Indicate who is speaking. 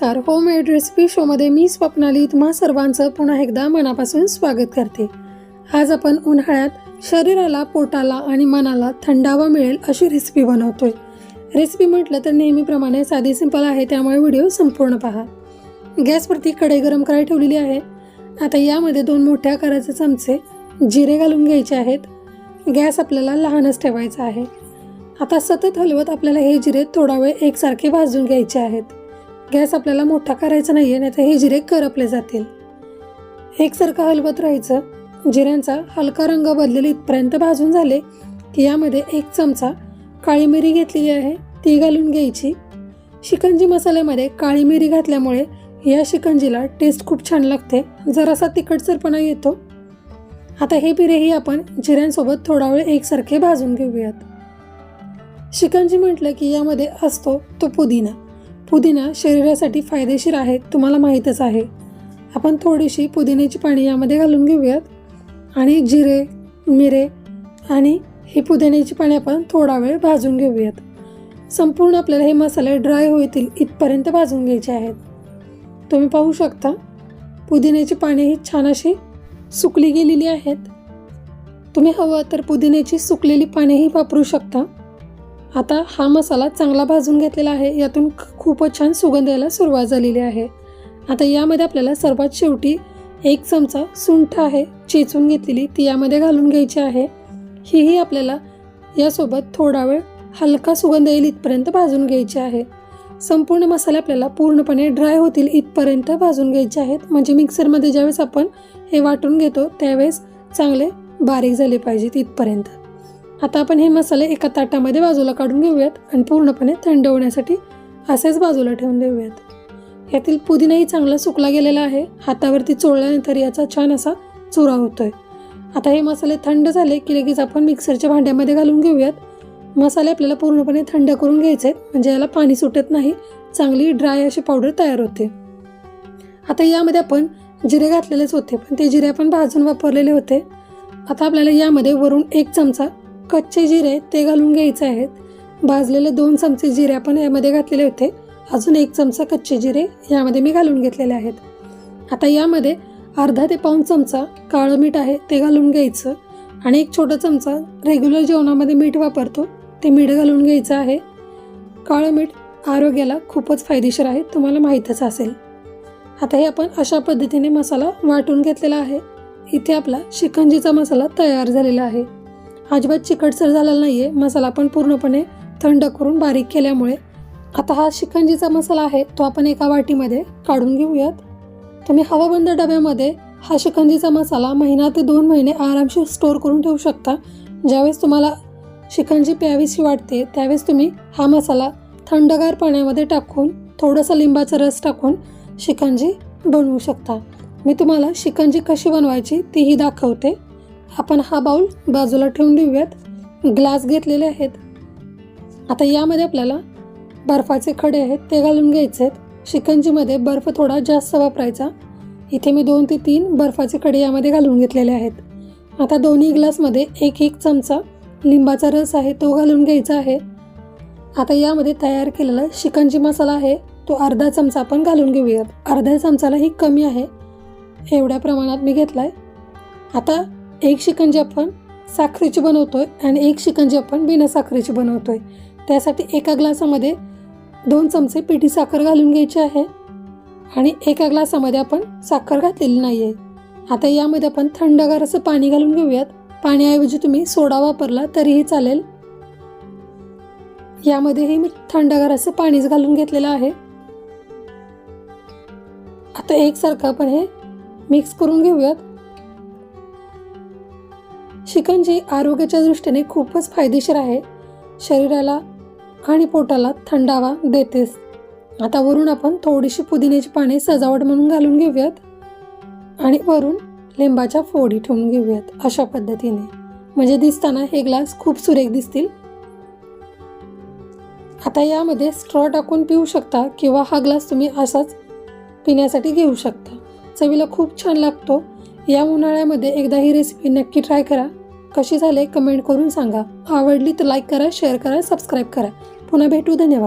Speaker 1: नमस्कार. Homemade recipe शोमध्ये मी स्वप्नाली तुम्हा सर्वांचं पुन्हा एकदा मनापासून स्वागत करते. आज आपण उन्हाळ्यात शरीराला पोटाला आणि मनाला थंडावा मिळेल अशी रेसिपी बनवतोय. रेसिपी म्हटलं तर नेहमीप्रमाणे साधी सिंपल आहे त्यामुळे व्हिडिओ संपूर्ण पहा. गॅसवरती कढई गरम करायला ठेवलेली आहे. आता यामध्ये दोन मोठ्या आकाराचे चमचे जिरे घालून घ्यायचे आहेत. गॅस आपल्याला लहानच ठेवायचा आहे. आता सतत हलवत आपल्याला हे जिरे थोडा वेळ एकसारखे भाजून घ्यायचे आहेत. गॅस आपल्याला मोठा करायचा नाही आहे नाही तर हे जिरे करपले जातील. एकसारखं हलवत राहायचं. जिऱ्यांचा हलका रंग बदलेल इथपर्यंत भाजून झाले की यामध्ये एक चमचा काळी मिरी घेतलेली आहे ती घालून घ्यायची. शिकंजी मसाल्यामध्ये काळी मिरी घातल्यामुळे या शिकंजीला टेस्ट खूप छान लागते जरासा तिखटसरपणा येतो. आता हे बिरेही आपण जिऱ्यांसोबत थोडा वेळ एकसारखे भाजून घेऊयात. शिकंजी म्हटलं की यामध्ये असतो तो पुदिना. पुदिना शरीरासाठी फायदेशीर आहे तुम्हाला माहीतच आहे. आपण थोडीशी पुदिन्याची पाणी यामध्ये घालून घेऊयात. आणि जिरे मिरे आणि ही पुदिन्याची पाणी आपण थोडा वेळ भाजून घेऊयात. संपूर्ण आपल्याला हे मसाले ड्राय होतील इथपर्यंत भाजून घ्यायचे आहेत. तुम्ही पाहू शकता पुदिन्याची पाणी ही छान अशी सुकली गेलेली आहेत. तुम्ही हवं तर पुदिन्याची सुकलेली पानेही वापरू शकता. आता हा मसाला चांगला भाजून घेतलेला आहे. यातून ख- खूपच छान सुगंध यायला सुरुवात झालेली आहे. आता यामध्ये आपल्याला सर्वात शेवटी एक चमचा सुंठ आहे चेचून घेतलेली ती यामध्ये घालून घ्यायची आहे. हीही आपल्याला यासोबत थोडा वेळ हलका सुगंध येईल इथपर्यंत भाजून घ्यायची आहे. संपूर्ण मसाले आपल्याला पूर्णपणे ड्राय होतील इथपर्यंत भाजून घ्यायचे आहेत. म्हणजे मिक्सरमध्ये ज्यावेळेस आपण हे वाटून घेतो त्यावेळेस चांगले बारीक झाले पाहिजेत इथपर्यंत. आता आपण हे मसाले एका ताटामध्ये बाजूला काढून घेऊयात आणि पूर्णपणे थंड होण्यासाठी असेच बाजूला ठेवून देऊयात. यातील पुदिनाही चांगला सुकला गेलेला आहे. हातावरती चोळल्यानंतर याचा छान असा चुरा होतोय. आता हे मसाले थंड झाले की लगेच आपण मिक्सरच्या भांड्यामध्ये घालून घेऊयात. मसाले आपल्याला पूर्णपणे थंड करून घ्यायचे आहेत म्हणजे याला पाणी सुटत नाही. चांगली ड्राय अशी पावडर तयार होते. आता यामध्ये आपण जिरे घातलेलेच होते पण ते जिरे आपण भाजून वापरलेले होते. आता आपल्याला यामध्ये वरून एक चमचा कच्चे जिरे ते घालून घ्यायचे आहेत. भाजलेले दोन चमचे जिरे आपण यामध्ये घातलेले होते. अजून एक चमचा कच्चे जिरे यामध्ये मी घालून घेतलेले आहेत. आता यामध्ये अर्धा ते पाऊण चमचा काळं मीठ आहे ते घालून घ्यायचं आणि एक छोटा चमचा रेग्युलर जेवणामध्ये मीठ वापरतो ते मीठ घालून घ्यायचं आहे. काळं मीठ आरोग्याला खूपच फायदेशीर आहे तुम्हाला माहीतच असेल. आता हे आपण अशा पद्धतीने मसाला वाटून घेतलेला आहे. इथे आपला शिकंजीचा मसाला तयार झालेला आहे. अजिबात चिकटसर झालेला नाही आहे मसाला पण पूर्णपणे थंड करून बारीक केल्यामुळे. आता हा शिकंजीचा मसाला आहे तो आपण एका वाटीमध्ये काढून घेऊयात. तुम्ही हवाबंद डब्यामध्ये हा शिकंजीचा मसाला महिना ते दोन महिने आरामशीर स्टोअर करून ठेवू शकता. ज्यावेळेस तुम्हाला शिकंजी प्यावीशी वाटते त्यावेळेस तुम्ही हा मसाला थंडगार पाण्यामध्ये टाकून थोडंसं लिंबाचा रस टाकून शिकंजी बनवू शकता. मी तुम्हाला शिकंजी कशी बनवायची तीही दाखवते. आपण हा बाउल बाजूला ठेवून देऊयात. ग्लास घेतलेले आहेत. आता यामध्ये आपल्याला बर्फाचे खडे आहेत ते घालून घ्यायचे आहेत. शिकंजीमध्ये बर्फ थोडा जास्त वापरायचा. इथे मी दोन ते तीन बर्फाचे खडे यामध्ये घालून घेतलेले आहेत. आता दोन्ही ग्लासमध्ये एक एक चमचा लिंबाचा रस आहे तो घालून घ्यायचा आहे. आता यामध्ये तयार केलेला शिकंजी मसाला आहे तो अर्धा चमचा आपण घालून घेऊयात. अर्ध्या चमचालाही कमी आहे. एवढ्या प्रमाणात मी घेतला आहे आता एक शिकंजी आपण साखरेची बनवतोय आणि एक शिकंजी आपण बिना साखरेची बनवतोय. त्यासाठी एका ग्लासामध्ये दोन चमचे पिठी साखर घालून घ्यायची आहे आणि एका ग्लासामध्ये आपण साखर घातलेली नाही आहे आता यामध्ये आपण थंडगार असं पाणी घालून घेऊयात. पाण्याऐवजी तुम्ही सोडा वापरला तरीही चालेल. यामध्येही मी थंडगार असं पाणीच घालून घेतलेलं आहे. आता एकसारखं आपण हे मिक्स करून घेऊयात. शिकंजी आरोग्याच्या दृष्टीने खूपच फायदेशीर आहे. शरीराला आणि पोटाला थंडावा देतेस. आता वरून आपण थोडीशी पुदिन्याची पाने सजावट म्हणून घालून घेऊयात आणि वरून लिंबाच्या फोडी ठेवून घेऊयात अशा पद्धतीने. म्हणजे दिसताना हे ग्लास खूप सुरेख दिसतील. आता यामध्ये स्ट्रॉ टाकून पिऊ शकता किंवा हा ग्लास तुम्ही असाच पिण्यासाठी घेऊ शकता. चवीला खूप छान लागतो. या उन्हाळ्यामध्ये एकदा ही रेसिपी नक्की ट्राय करा. कशी झाले कमेंट करून सांगा. आवडली तर लाईक करा शेअर करा सबस्क्राईब करा. पुन्हा भेटू धन्यवाद.